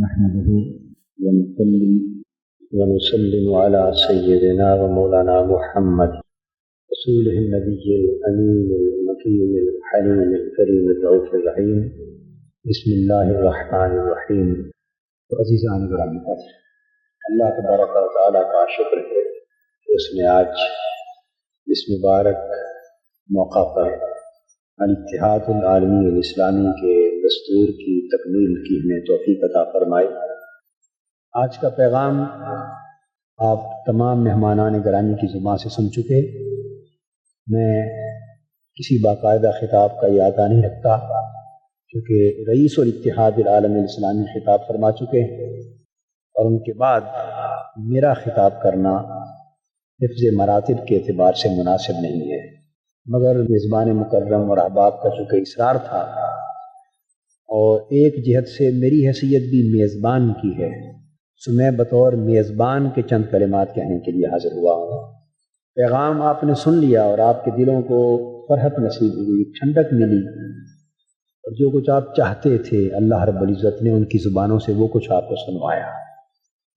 نحمده ونصلي ونسلم على سيدنا ومولانا محمد رسوله النبي الأمين المكين الحليم الكريم الرؤوف الرحيم. بسم الله الرحمن الرحيم. عزیزان گرامی قدر اللہ تبارک و تعالیٰ کا شکر ہے کہ اس نے آج اس مبارک موقع پر الاتحاد العالمی الاسلامی کے دستور کی تکمیل کی ہمیں توفیق عطا فرمائی۔ آج کا پیغام آپ تمام مہمانان گرامی کی زبان سے سن چکے میں کسی باقاعدہ خطاب کا اعادہ نہیں رکھتا کیونکہ رئیس الاتحاد العالم الاسلامی خطاب فرما چکے ہیں اور ان کے بعد میرا خطاب کرنا حفظ مراتب کے اعتبار سے مناسب نہیں ہے۔ مگر میزبان مکرم اور احباب کا چونکہ اصرار تھا اور ایک جہت سے میری حیثیت بھی میزبان کی ہے۔ سو میں بطور میزبان کے چند کلمات کہنے کے لیے حاضر ہوا ہوں۔ پیغام آپ نے سن لیا اور آپ کے دلوں کو فرحت نصیب ہوئی، ٹھنڈک ملی۔ اور جو کچھ آپ چاہتے تھے، اللہ رب العزت نے ان کی زبانوں سے وہ کچھ آپ کو سنوایا۔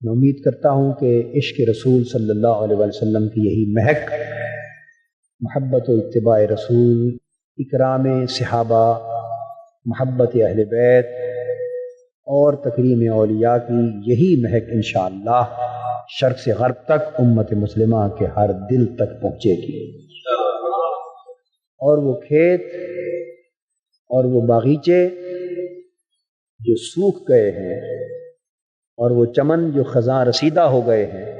میں امید کرتا ہوں کہ عشق رسول صلی اللہ علیہ وسلم کی یہی مہک، محبت و اتباع رسول، اکرام صحابہ محبت اہل بیت اور تکریم اولیاء کی یہی مہک انشاءاللہ شرق سے غرب تک امت مسلمہ کے ہر دل تک پہنچے گی۔ اور وہ کھیت اور وہ باغیچے جو سوکھ گئے ہیں اور وہ چمن جو خزاں رسیدہ ہو گئے ہیں،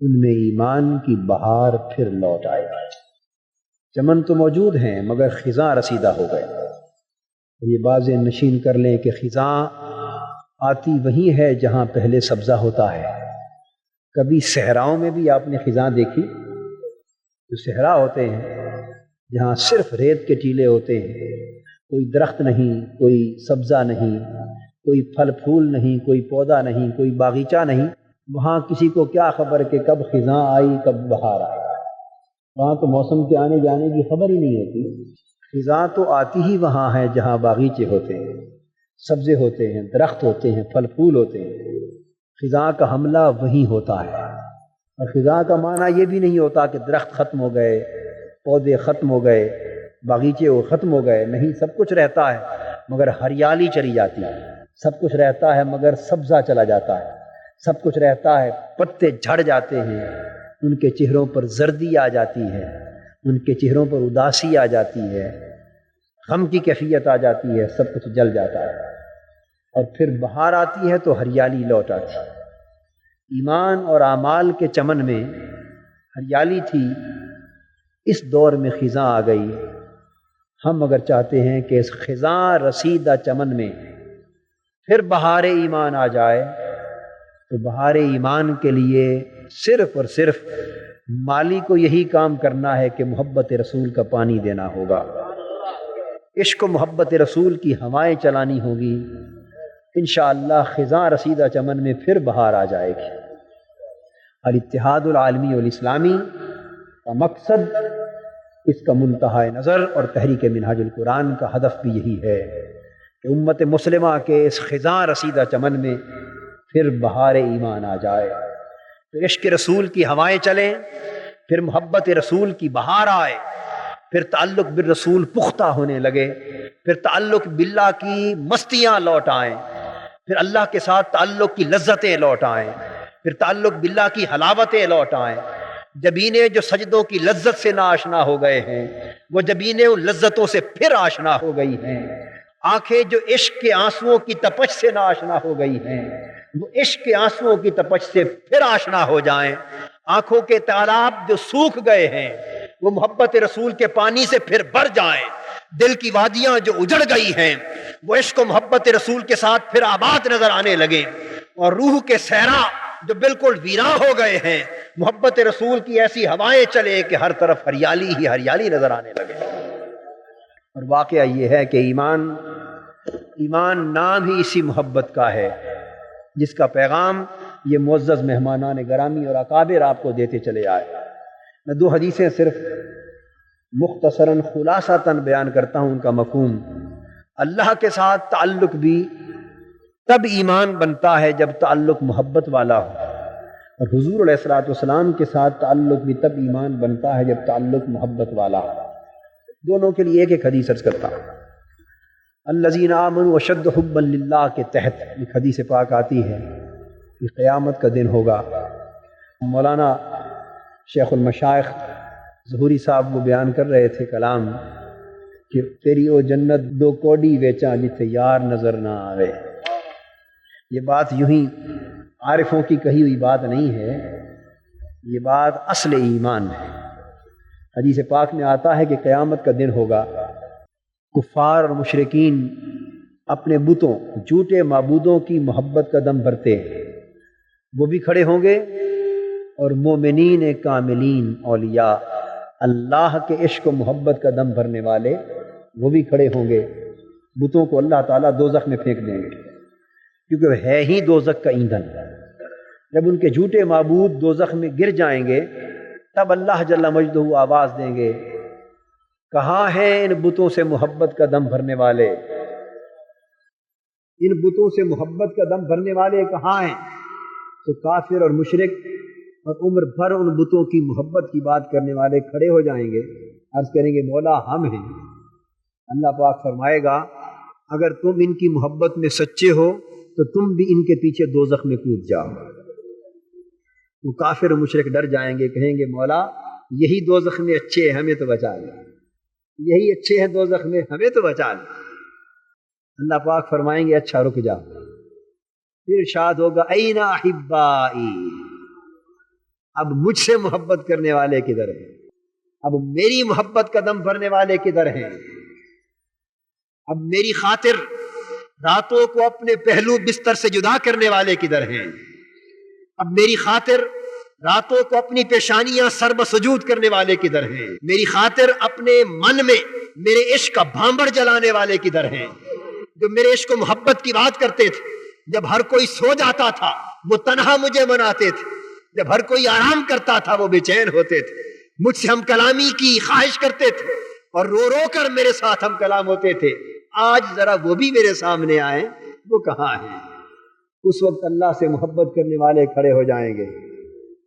ان میں ایمان کی بہار پھر لوٹ آئے چمن تو موجود ہیں، مگر خزاں رسیدہ ہو گئے۔ یہ باز نشین کر لیں کہ خزاں آتی وہی ہے جہاں پہلے سبزہ ہوتا ہے۔ کبھی صحراؤں میں بھی آپ نے خزاں دیکھی؟ جو صحرا ہوتے ہیں، جہاں صرف ریت کے ٹیلے ہوتے ہیں، کوئی درخت نہیں، کوئی سبزہ نہیں، کوئی پھل پھول نہیں، کوئی پودا نہیں، کوئی باغیچہ نہیں۔ وہاں کسی کو کیا خبر کہ کب خزاں آئی، کب بہار آئی؟ وہاں تو موسم کے آنے جانے کی خبر ہی نہیں ہوتی۔ خزاں تو آتی ہی وہاں ہے جہاں باغیچے ہوتے ہیں، سبزے ہوتے ہیں، درخت ہوتے ہیں، پھل پھول ہوتے ہیں۔ خزاں کا حملہ وہیں ہوتا ہے۔ اور خزاں کا معنی یہ بھی نہیں ہوتا کہ درخت ختم ہو گئے، پودے ختم ہو گئے، باغیچے وہ ختم ہو گئے، نہیں، سب کچھ رہتا ہے، مگر ہریالی چلی جاتی ہے۔ سب کچھ رہتا ہے مگر سبزہ چلا جاتا ہے۔ سب کچھ رہتا ہے، پتے جھڑ جاتے ہیں، ان کے چہروں پر زردی آ جاتی ہے۔ ان کے چہروں پر اداسی آ جاتی ہے، غم کی کیفیت آ جاتی ہے، سب کچھ جل جاتا ہے۔ اور پھر بہار آتی ہے تو ہریالی لوٹ آتی۔ ہے ایمان اور اعمال کے چمن میں ہریالی تھی، اس دور میں خزاں آ گئی۔ ہم اگر چاہتے ہیں کہ اس خزاں رسیدہ چمن میں پھر بہار ایمان آ جائے، تو بہار ایمان کے لیے صرف اور صرف مالی کو یہی کام کرنا ہے کہ محبت رسول کا پانی دینا ہوگا۔ عشق و محبت رسول کی ہوائیں چلانی ہوگی۔ انشاءاللہ خزاں رسیدہ چمن میں پھر بہار آ جائے گی۔ الاتحاد العالمی والاسلامی کا مقصد اس کا منتہا نظر اور تحریک منہاج القرآن کا ہدف بھی یہی ہے کہ امت مسلمہ کے اس خزاں رسیدہ چمن میں پھر بہار ایمان آ جائے۔ عشق رسول کی ہوائیں چلیں، پھر محبت رسول کی بہار آئے، پھر تعلق بالرسول پختہ ہونے لگے، پھر تعلق باللہ کی مستیاں لوٹ آئیں، پھر اللہ کے ساتھ تعلق کی لذتیں لوٹ آئیں، پھر تعلق باللہ کی حلاوتیں لوٹ آئیں۔ جبینے جو سجدوں کی لذت سے نا آشنا ہو گئے ہیں، وہ جبینے ان لذتوں سے پھر آشنا ہو گئی ہیں۔ آنکھیں جو عشق کے آنسوؤں کی تپش سے نا آشنا ہو گئی ہیں۔ وہ عشق کے آنسوؤں کی تپش سے پھر آشنا ہو جائیں۔ آنکھوں کے تالاب جو سوکھ گئے ہیں، وہ محبت رسول کے پانی سے پھر بھر جائیں۔ دل کی وادیاں جو اجڑ گئی ہیں، وہ عشق و محبت رسول کے ساتھ پھر آباد نظر آنے لگے۔ اور روح کے صحرا جو بالکل ویراں ہو گئے ہیں، محبت رسول کی ایسی ہوائیں چلے کہ ہر طرف ہریالی ہی ہریالی نظر آنے لگے۔ اور واقعہ یہ ہے کہ ایمان ایمان نام ہی اسی محبت کا ہے۔ جس کا پیغام یہ معزز مہمانان گرامی اور اکابر آپ کو دیتے چلے آئے۔ میں دو حدیثیں صرف مختصراً خلاصہ تن بیان کرتا ہوں ان کا مفہوم۔ اللہ کے ساتھ تعلق بھی تب ایمان بنتا ہے جب تعلق محبت والا ہو۔ اور حضور علیہ السلاۃ والسلام کے ساتھ تعلق بھی تب ایمان بنتا ہے جب تعلق محبت والا ہو۔ دونوں کے لیے ایک ایک حدیث ارز کرتا ہوں۔ الزین امن و شد حب اللہ کے تحت۔ ایک حدیث پاک آتی ہے کہ قیامت کا دن ہوگا۔ مولانا شیخ المشائق ظہوری صاحب وہ بیان کر رہے تھے کلام کہ تیری وہ جنت دو کوڈی ویچاں جتھے یار نظر نہ آوے۔ یہ بات یوں ہی عارفوں کی کہی ہوئی بات نہیں ہے۔ یہ بات اصل ایمان ہے۔ حدیث پاک میں آتا ہے کہ قیامت کا دن ہوگا۔ کفار اور مشرقین اپنے بتوں، جھوٹے معبودوں کی محبت کا دم بھرتے ہیں۔ وہ بھی کھڑے ہوں گے۔ اور مومنین کاملین، اولیاء، اللہ کے عشق و محبت کا دم بھرنے والے، وہ بھی کھڑے ہوں گے۔ بتوں کو اللہ تعالیٰ دو میں پھینک دیں گے۔ کیونکہ وہ ہے ہی دو کا ایندھن۔ جب ان کے جھوٹے معبود دو میں گر جائیں گے، تب اللہ جل مجدہ آواز دیں گے۔ کہاں ہیں ان بتوں سے محبت کا دم بھرنے والے؟ ان بتوں سے محبت کا دم بھرنے والے کہاں ہیں؟ تو کافر اور مشرق اور عمر بھر ان بتوں کی محبت کی بات کرنے والے کھڑے ہو جائیں گے۔ عرض کریں گے، مولا ہم ہیں۔ اللہ پاک فرمائے گا، اگر تم ان کی محبت میں سچے ہو، تو تم بھی ان کے پیچھے دو میں کود جاؤ۔ وہ کافر و مشرق ڈر جائیں گے، کہیں گے، مولا، یہی دو میں اچھے ہیں، ہمیں تو بچا لیں یہی اچھے ہیں دو میں، ہمیں تو بچا لیں۔ اللہ پاک فرمائیں گے اچھا رک جا پھر شاد ہوگا، اینا احبائی۔ اب مجھ سے محبت کرنے والے کدھر ہیں؟ اب میری محبت کا دم بھرنے والے کدھر ہیں؟ اب میری خاطر راتوں کو اپنے پہلو بستر سے جدا کرنے والے کدھر ہیں؟ اب میری خاطر راتوں کو اپنی پیشانیاں سرب سجود کرنے والے کدھر ہیں۔ میری خاطر اپنے من میں میرے عشق کا بھانبڑ جلانے والے کدھر ہیں۔ جو میرے عشق و محبت کی بات کرتے تھے، جب ہر کوئی سو جاتا تھا، وہ تنہا مجھے مناتے تھے۔ جب ہر کوئی آرام کرتا تھا، وہ بے چین ہوتے تھے۔ مجھ سے ہم کلامی کی خواہش کرتے تھے اور رو رو کر میرے ساتھ ہم کلام ہوتے تھے۔ آج ذرا وہ بھی میرے سامنے آئے، وہ کہاں ہیں؟ اس وقت اللہ سے محبت کرنے والے کھڑے ہو جائیں گے۔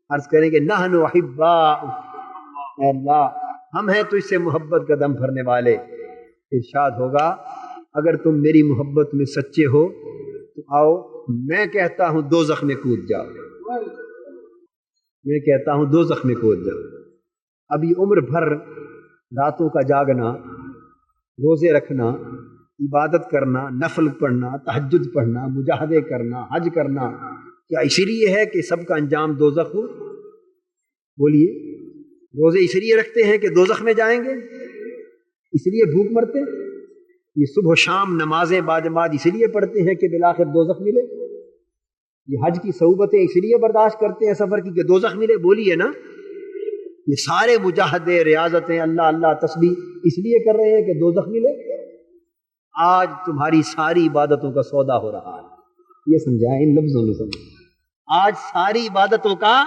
عرض کریں گے نہ اللہ، ہم ہیں تو اس سے محبت کا دم بھرنے والے. ارشاد ہوگا، اگر تم میری محبت میں سچے ہو، تو آؤ، میں کہتا ہوں دو زخم کود جاؤ. میں کہتا ہوں دو زخم کود جاؤ. اب یہ عمر بھر راتوں کا جاگنا، روزے رکھنا، عبادت کرنا، نفل پڑھنا تحجد پڑھنا، مجاہدے کرنا، حج کرنا کیا اسی لیے ہے کہ سب کا انجام دو ہو؟ بولیے، روزے اس لیے رکھتے ہیں کہ دو میں جائیں گے؟ اس لیے بھوک مرتے؟ یہ صبح و شام نمازیں باجماعت اسی لیے پڑھتے ہیں کہ بلاخر دو ملے۔ یہ حج کی صعوبتیں اس لیے برداشت کرتے ہیں سفر کی کہ دو ملے۔ بولیے نا، یہ سارے مجاہدے، ریاضتیں اللہ اللہ تسبیح اس لیے کر رہے ہیں کہ دو ملے۔ آج تمہاری ساری عبادتوں کا سودا ہو رہا ہے۔ یہ سمجھائیں ان لفظوں میں سمجھ آج ساری عبادتوں کا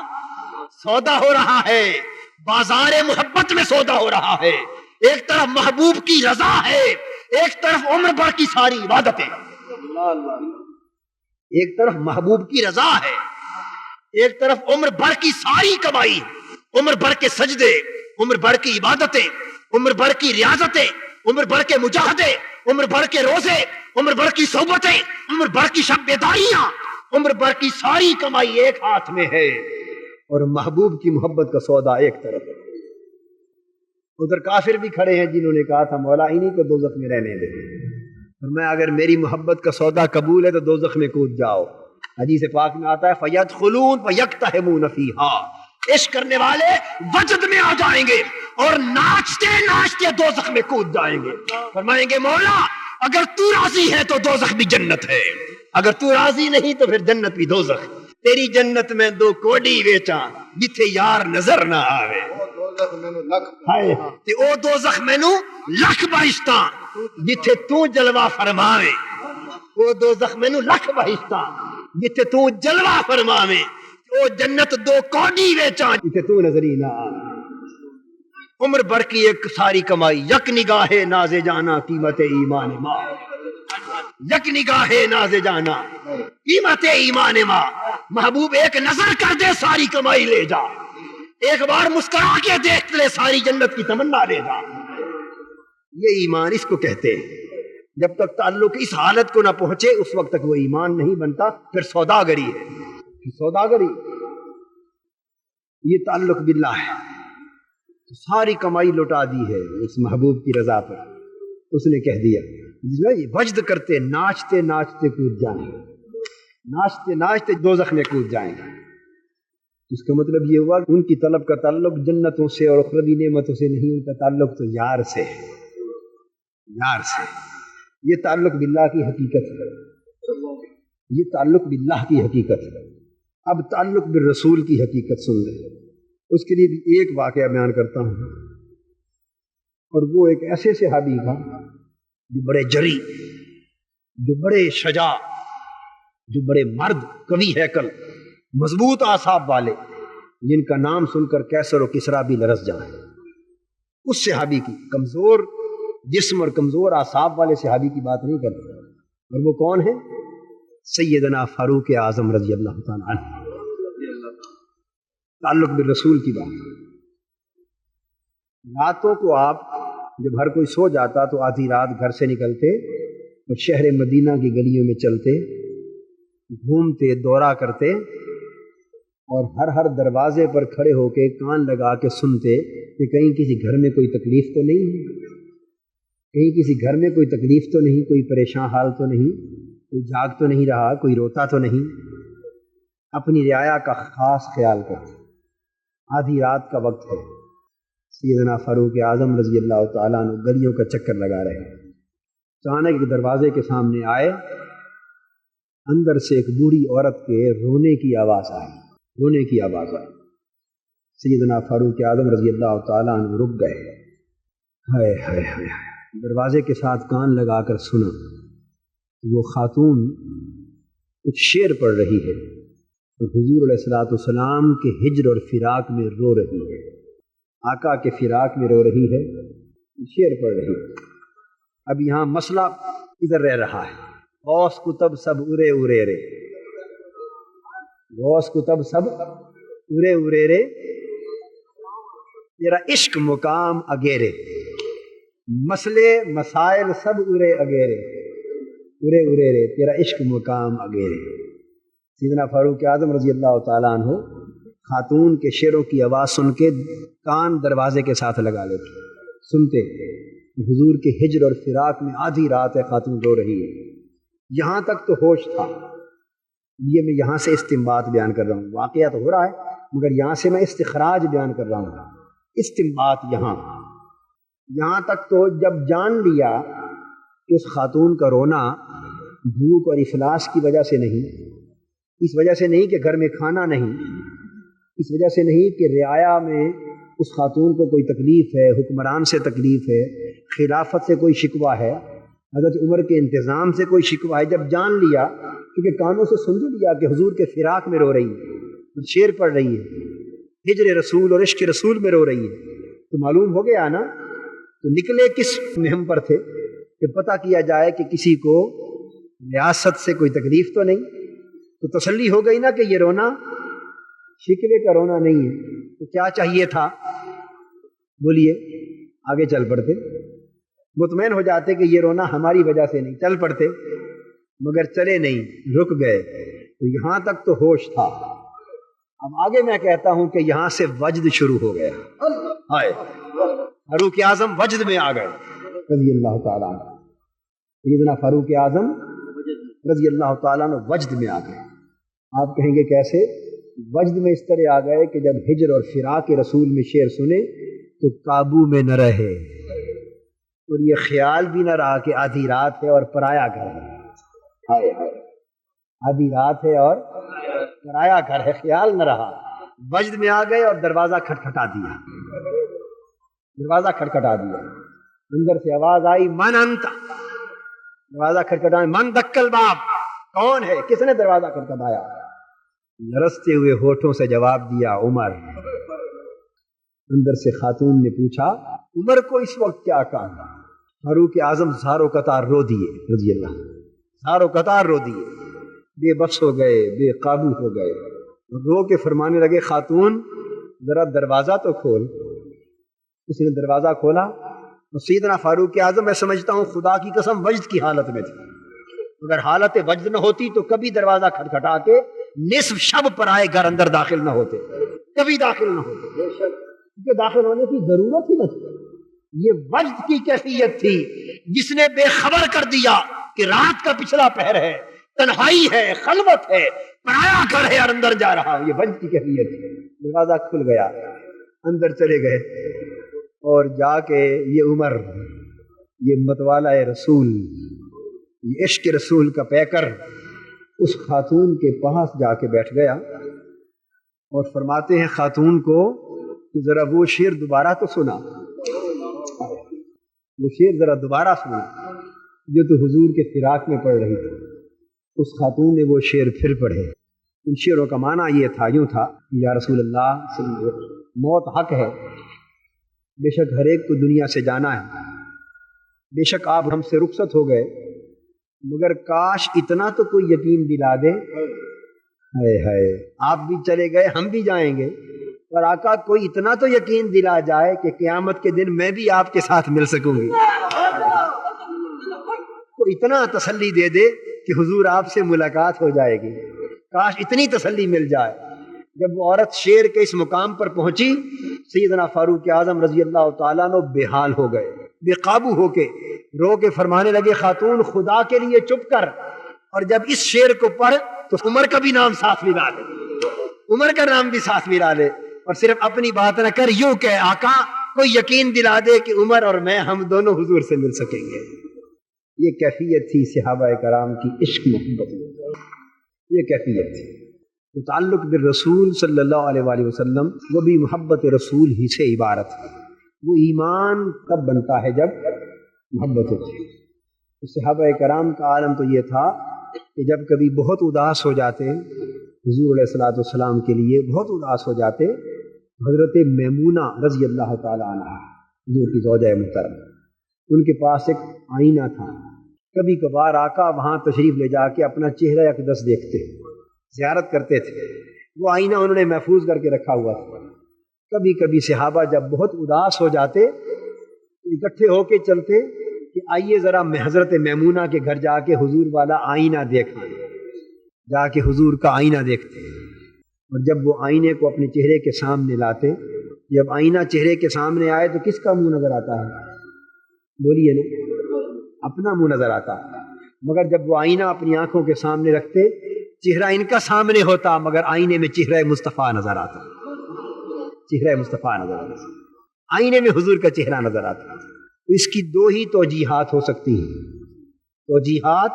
سودا ہو رہا ہے۔ بازار محبت میں سودا ہو رہا ہے۔ ایک طرف محبوب کی رضا ہے۔ ایک طرف عمر بھر کی ساری عبادتیں۔ ایک طرف محبوب کی رضا ہے۔ ایک طرف عمر بھر کی ساری کمائی۔ عمر بھر کے سجدے۔ عمر بھر کی عبادتیں۔ عمر بھر کی ریاضتیں۔ عمر بھر کے مجاہدے۔ عمر بھر کے روزے۔ عمر بھر کی صحبتیں۔ عمر بھر کی شب بیداریاں۔ عمر بھر کی ساری کمائی ایک ہاتھ میں ہے اور محبوب کی محبت کا سودا ایک طرف ہے۔ ادھر کافر بھی کھڑے ہیں جنہوں نے کہا تھا، مولا انہیں کو دوزخ میں رہنے دے۔ اور میں اگر میری محبت کا سودا قبول ہے تو دوزخ میں کود جاؤ۔ حدیث پاک میں آتا ہے فیت خلون فیکتا ہے عشق کرنے والے وجد میں آ جائیں گے اور ناچتے ناچتے دو میں کود جائیں گے۔ فرمائیں گے، مولا، اگر تو راضی ہے تو دو بھی جنت ہے۔ اگر تو راضی نہیں تو پھر جنت بھی دو تیری جنت میں دو کوڈی ویچا جتھے یار نظر نہ آوے. او دو زخ مینو لکھ بہشتہ جتھے تو جلوہ فرماوے. او دو زخ مینو لکھ بہشتہ جتھے تو جلوہ فرماوے. او جنت دو کوڈی ویچا جتھے تو نظری نہ آوے. عمر بھر کی ایک ساری کمائی یک نگاہ نازے جانا قیمت ایمان ماں یک نگاہ ناز جانا۔ قیمت ایمان ماں محبوب ایک نظر کر دے، ساری کمائی لے جا۔ ایک بار مسکرا کے دیکھ لے، ساری جنت کی تمنا لے جا۔ یہ ایمان اس کو کہتے ہیں۔ جب تک تعلق اس حالت کو نہ پہنچے، اس وقت تک وہ ایمان نہیں بنتا۔ پھر سوداگری ہے۔ سوداگری۔ یہ تعلق باللہ ہے۔ ساری کمائی لوٹا دی ہے اس محبوب کی رضا پر۔ اس نے کہہ دیا۔ وجد کرتے ناچتے ناچتے کود جائیں گے ناچتے ناچتے دو میں کود جائیں گے اس کا مطلب یہ ہوا کہ ان کی طلب کا تعلق جنتوں سے اور اخروی نعمتوں سے نہیں ان کا تعلق تو یار سے یار سے یہ تعلق باللہ کی حقیقت ہے یہ تعلق باللہ کی حقیقت ہے اب تعلق بالرسول کی حقیقت سن لیں اس کے لیے بھی ایک واقعہ بیان کرتا ہوں اور وہ ایک ایسے صحابی تھا جو بڑے جری، جو بڑے شجا جو بڑے مرد کبھی ہے کل، مضبوط آساب والے، جن کا نام سن کر کیسر و کسرا بھی لرس جائیں۔ اس صحابی کی کمزور جسم اور کمزور آساب والے صحابی کی بات نہیں کرتے اور وہ کون ہے سیدنا فاروق اعظم رضی اللہ تعالیٰ عنہ۔ تعلق بالرسول کی بات۔ راتوں کو آپ جب ہر کوئی سو جاتا تو آدھی رات گھر سے نکلتے اور شہر مدینہ کی گلیوں میں چلتے، گھومتے، دورہ کرتے اور ہر ہر دروازے پر کھڑے ہو کے کان لگا کے سنتے کہ کہیں کسی گھر میں کوئی تکلیف تو نہیں ہے کہیں کسی گھر میں کوئی تکلیف تو نہیں، کوئی پریشان حال تو نہیں، کوئی جاگ تو نہیں رہا، کوئی روتا تو نہیں۔ اپنی رعایا کا خاص خیال کرتے، آدھی رات کا وقت ہے۔ سیدنا فاروق اعظم رضی اللہ تعالیٰ عنہ گلیوں کا چکر لگا رہے ہیں۔ اچانک ایک دروازے کے سامنے آئے، اندر سے ایک بوڑھی عورت کے رونے کی آواز آئی۔ رونے کی آواز آئی۔ سیدنا فاروق اعظم رضی اللہ تعالیٰ عنہ رک گئے۔ ہائے ہائے ہائے دروازے کے ساتھ کان لگا کر سنا وہ خاتون کچھ شعر پڑھ رہی ہے۔ حضور علیہ السلاۃ والسلام کے ہجر اور فراق میں رو رہی ہے۔ آقا کے فراق میں رو رہی ہے شعر پڑھ رہی ہے۔ اب یہاں مسئلہ ادھر رہ رہا ہے۔ غوث کتب سب ارے ارے رے غوث کتب سب ارے ارے رے تیرا عشق مقام اگیرے۔ مسئلے، مسائل سب ارے اگیرے۔ ارے ارے رے تیرا عشق مقام اگیرے۔ سیدنا فاروق اعظم رضی اللہ تعالیٰ عنہ خاتون کے شعروں کی آواز سن کے کان دروازے کے ساتھ لگا لیتے سنتے حضور کے ہجر اور فراق میں آدھی رات ہے خاتون رو رہی ہے۔ یہاں تک تو ہوش تھا۔ یہ میں یہاں سے استمباد بیان کر رہا ہوں۔ واقعہ تو ہو رہا ہے، مگر یہاں سے میں استخراج بیان کر رہا ہوں۔ استمباد یہاں۔ یہاں تک تو جب جان لیا کہ اس خاتون کا رونا بھوک اور افلاس کی وجہ سے نہیں، اس وجہ سے نہیں کہ گھر میں کھانا نہیں اس وجہ سے نہیں کہ رعایا میں اس خاتون کو کوئی تکلیف ہے، حکمران سے تکلیف ہے، خلافت سے کوئی شکوہ ہے۔ حضرت عمر کے انتظام سے کوئی شکوہ ہے۔ جب جان لیا، کیونکہ کانوں سے سن لیا کہ حضور کے فراق میں رو رہی ہے شیر پڑھ رہی ہے۔ ہجر رسول اور عشق رسول میں رو رہی ہے۔ تو معلوم ہو گیا نا؟ تو نکلے کس مہم پر تھے کہ پتہ کیا جائے کہ کسی کو ریاست سے کوئی تکلیف تو نہیں؟ تو تسلی ہو گئی نا کہ یہ رونا شکلے کا رونا نہیں ہے۔ تو کیا چاہیے تھا؟ بولیے، آگے چل پڑتے۔ مطمئن ہو جاتے کہ یہ رونا ہماری وجہ سے نہیں، چل پڑتے۔ مگر چلے نہیں، رک گئے۔ تو یہاں تک تو ہوش تھا۔ اب آگے میں کہتا ہوں کہ یہاں سے وجد شروع ہو گیا۔ ہائے، فاروق اعظم وجد میں آ گئے۔ رضی اللہ تعالیٰ سیدنا فاروق اعظم رضی اللہ تعالیٰ نے وجد میں آ گئے۔ آپ کہیں گے کیسے؟ وجد میں اس طرح آ گئے کہ جب ہجر اور فراق رسول میں شعر سنے تو قابو میں نہ رہے اور یہ خیال بھی نہ رہا کہ آدھی رات ہے اور پرایا گھر ہے۔ آدھی رات ہے اور پرایا گھر ہے۔ خیال نہ رہا۔ وجد میں آ گئے اور دروازہ کھٹکھٹا دیا۔ دروازہ کھٹکھٹا دیا۔ اندر سے آواز آئی، من انت؟ دروازہ کھٹکھٹا من دکل باپ کون ہے؟ کس نے دروازہ کھٹکھٹایا؟ لرستے ہوئے ہوٹھوں سے جواب دیا عمر۔ اندر سے خاتون نے پوچھا، عمر کو اس وقت کیا کہا فاروق اعظم زارو قطار رو دیے، رضی اللہ سارو قطار رو دیے۔ بے بس ہو گئے، بے قابو ہو گئے۔ رو کے فرمانے لگے، خاتون، ذرا دروازہ تو کھول۔ اس نے دروازہ کھولا۔ سیدنا فاروق اعظم، میں سمجھتا ہوں، خدا کی قسم، وجد کی حالت میں تھی۔ اگر حالت وجد نہ ہوتی تو کبھی دروازہ کھٹکھٹا کے نصف شب پر آئے گھر اندر داخل نہ ہوتے کبھی داخل نہ ہوتے۔ کیونکہ داخل ہونے کی ضرورت ہی نہ تھی یہ وجد کی کیفیت تھی جس نے بے خبر کر دیا کہ رات کا پچھلا پہر ہے تنہائی ہے خلوت ہے پرایا گھر ہے اور اندر جا رہا۔ یہ وجد کی کیفیت تھی۔ دروازہ کھل گیا اندر چلے گئے۔ اور جا کے یہ عمر یہ متوالا رسول یہ عشق رسول کا پیکر اس خاتون کے پاس جا کے بیٹھ گیا اور فرماتے ہیں خاتون کو کہ ذرا وہ شیر دوبارہ تو سنا۔ وہ شیر ذرا دوبارہ سنا جو تو حضور کے فراق میں پڑھ رہی تھی۔ اس خاتون نے وہ شیر پھر پڑھے۔ ان شیروں کا معنی یہ تھا، یوں تھا یا رسول اللہ موت حق ہے۔ بے شک ہر ایک کو دنیا سے جانا ہے۔ بے شک آپ ہم سے رخصت ہو گئے۔ مگر کاش اتنا تو کوئی یقین دلا دے۔ ہائے آپ بھی چلے گئے، ہم بھی جائیں گے۔ اور آقا، کوئی اتنا تو یقین دلا جائے کہ قیامت کے دن میں بھی آپ کے ساتھ مل سکوں گی۔ کوئی اتنا تسلی دے دے کہ حضور آپ سے ملاقات ہو جائے گی۔ کاش اتنی تسلی مل جائے۔ جب وہ عورت شیر کے اس مقام پر پہنچی، سیدنا فاروق اعظم رضی اللہ تعالیٰ نو بے حال ہو گئے، بے قابو ہو کے رو کے فرمانے لگے، خاتون خدا کے لیے چپ کر۔ اور جب اس شیر کو پڑھ تو عمر کا بھی نام ساتھ ملا لے۔ عمر کا نام بھی ساتھ ملا لے۔ اور صرف اپنی بات نہ کر، یوں کہ آقا، کوئی یقین دلا دے کہ عمر اور میں ہم دونوں حضور سے مل سکیں گے۔ یہ کیفیت تھی صحابہ کرام کی عشق محبت۔ یہ کیفیت تھی۔ تو تعلق بالرسول صلی اللہ علیہ وآلہ وسلم، وہ بھی محبت رسول ہی سے عبارت ہے۔ وہ ایمان کب بنتا ہے جب محبت ہوتی ہے۔ صحابہ کرام کا عالم تو یہ تھا کہ جب کبھی بہت اداس ہو جاتے، حضور علیہ السلاۃ والسلام کے لیے بہت اداس ہو جاتے، حضرت میمونہ رضی اللہ تعالیٰ عنہ، حضور کی زوجہ محترم، ان کے پاس ایک آئینہ تھا۔ کبھی کبھار آقا وہاں تشریف لے جا کے اپنا چہرہ اقدس دیکھتے، زیارت کرتے تھے۔ وہ آئینہ انہوں نے محفوظ کر کے رکھا ہوا تھا۔ کبھی کبھی صحابہ جب بہت اداس ہو جاتے اکٹھے ہو کے چلتے کہ آئیے ذرا میں حضرت میمونہ کے گھر جا کے حضور والا آئینہ دیکھیں جا کے حضور کا آئینہ دیکھتے ہیں۔ اور جب وہ آئینے کو اپنے چہرے کے سامنے لاتے، جب آئینہ چہرے کے سامنے آئے تو کس کا منہ نظر آتا ہے؟ بولیے نا، اپنا منہ نظر آتا۔ مگر جب وہ آئینہ اپنی آنکھوں کے سامنے رکھتے، چہرہ ان کا سامنے ہوتا، مگر آئینے میں چہرہ مصطفیٰ نظر آتا۔ چہرہ مصطفیٰ نظر آتا۔ آئینے میں حضور کا چہرہ نظر آتا۔ اس کی دو ہی توجیحات ہو سکتی ہیں۔ توجیحات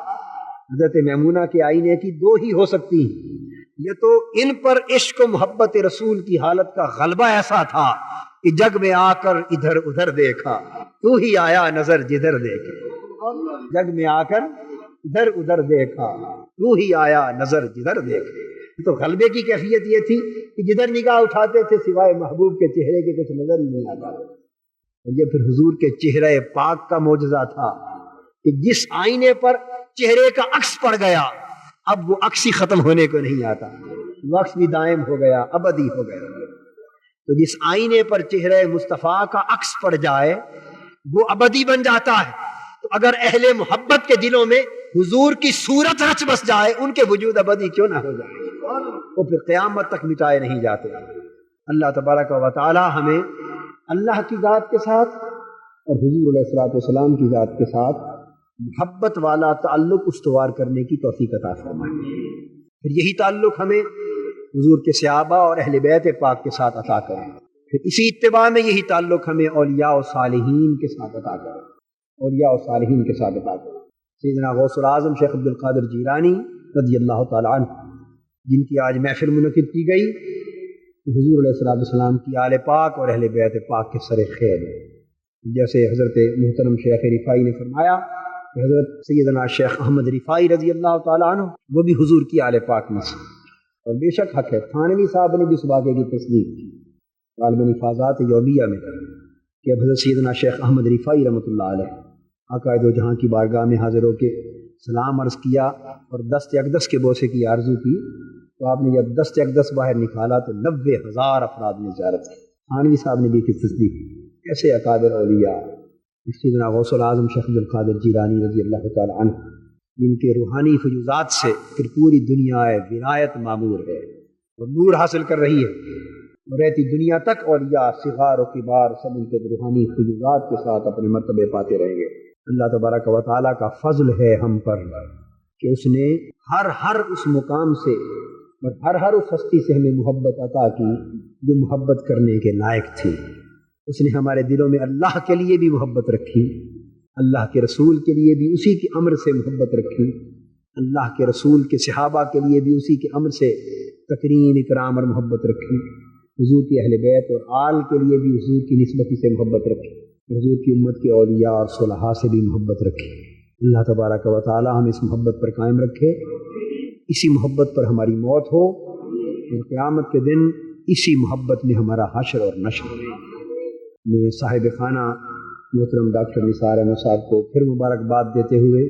حضرت میمونہ کے آئینے کی دو ہی ہو سکتی ہیں۔ یہ تو ان پر عشق و محبت رسول کی حالت کا غلبہ ایسا تھا کہ جگ میں آ کر ادھر ادھر دیکھا۔ تو ہی آیا نظر جدھر دیکھے۔ جگ میں آ کر ادھر ادھر دیکھا۔ تو ہی آیا نظر جدھر دیکھے۔ تو غلبے کی کیفیت یہ تھی کہ جدھر نگاہ اٹھاتے تھے سوائے محبوب کے چہرے کے کچھ نظر ہی نہیں آتا۔ یہ پھر حضور کے چہرے پاک کا معجزہ تھا کہ جس آئینے پر چہرے کا عکس پڑ گیا، اب وہ عکس ہی ختم ہونے کو نہیں آتا۔ وہ عکس بھی دائم ہو گیا، ابدی ہو گیا۔ تو جس آئینے پر چہرے مصطفیٰ کا عکس پڑ جائے، وہ ابدی بن جاتا ہے۔ تو اگر اہل محبت کے دلوں میں حضور کی صورت رچ بس جائے، ان کے وجود ابدی کیوں نہ ہو جائے؟ وہ پھر قیامت تک مٹائے نہیں جاتے۔ اللہ تبارک و تعالی ہمیں اللہ کی ذات کے ساتھ اور حضور علیہ السلاۃ والسلام کی ذات کے ساتھ محبت والا تعلق استوار کرنے کی توفیق عطا فرمائے۔ پھر یہی تعلق ہمیں حضور کے صحابہ اور اہل بیت پاک کے ساتھ عطا کریں۔ پھر اسی اتباع میں یہی تعلق ہمیں اولیاء و صالحین کے ساتھ عطا کریں۔ اولیاء و صالحین کے ساتھ عطا کریں۔ سیدنا غوث العظم شیخ عبد القادر جیرانی رضی اللہ تعالیٰ عنہ، جن کی آج محفل منعقد کی گئی حضور علیہ السلام السلام کی آل پاک اور اہل بیت پاک کے سر خیر جیسے حضرت محترم شیخ رفائی نے فرمایا کہ حضرت سیدنا شیخ احمد رفائی رضی اللہ تعالیٰ عنہ، وہ بھی حضور کی آل پاک میں سے اور بے شک حق ہے، تھانوی صاحب نے بھی اس واقعے کی تصدیق کی۔ عالم نفاذات یومیہ میں کہ اب حضرت سیدنا شیخ احمد رفائی رحمۃ اللہ علیہ عقائد و جہاں کی بارگاہ میں حاضر ہو کے سلام عرض کیا اور دست اقدس کے بوسے کی آرزو کی۔ تو آپ نے جب دست اقدس باہر نکالا تو نوے ہزار افراد نے زیارت کی۔ خانوی صاحب نے بھی کی تصدیق۔ ایسے اکابر اولیاء اسی طرح غوث العظم شیخ القادر جیلانی رضی اللہ تعالیٰ عنہ جن کے روحانی فجوزات سے پھر پوری دنیا ولایت معمور ہے اور نور حاصل کر رہی ہے۔ اور رہتی دنیا تک اولیاء صغار و کبار سب ان کے روحانی فجوزات کے ساتھ اپنے مرتبے پاتے رہیں گے۔ اللہ تبارک و تعالیٰ کا فضل ہے ہم پر کہ اس نے ہر ہر اس مقام سے اور ہر ہر اس ہستی سے ہمیں محبت عطا کی جو محبت کرنے کے لائق تھی۔ اس نے ہمارے دلوں میں اللہ کے لیے بھی محبت رکھی، اللہ کے رسول کے لیے بھی اسی کی امر سے محبت رکھی، اللہ کے رسول کے صحابہ کے لیے بھی اسی کے امر سے تقرین، اکرام اور محبت رکھی۔ حضور کی اہل بیت اور آل کے لیے بھی حضور کی نسبتی سے محبت رکھی۔ حضور کی امت کے اولیاء اور صلحاء سے بھی محبت رکھی۔ اللہ تبارک و تعالی ہم اس محبت پر قائم رکھے۔ اسی محبت پر ہماری موت ہو اور قیامت کے دن اسی محبت میں ہمارا حشر اور نشر ہو۔ میں صاحب خانہ، محترم ڈاکٹر نثار احمد صاحب کو پھر مبارکباد دیتے ہوئے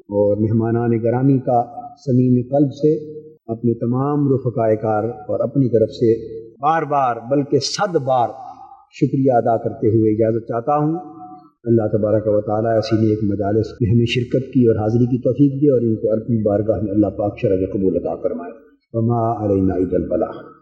اور مہمانان گرامی کا سمیم قلب سے اپنے تمام رفقائے کار اور اپنی طرف سے بار بار، بلکہ صد بار شکریہ ادا کرتے ہوئے اجازت چاہتا ہوں۔ اللہ تبارک و تعالیٰ ایسی نے ایک مجالس میں ہمیں شرکت کی اور حاضری کی توفیق دی اور ان کو اپنی بارگاہ میں اللہ پاک شرح قبول عطا فرمائے۔ وما علینا عید البلاح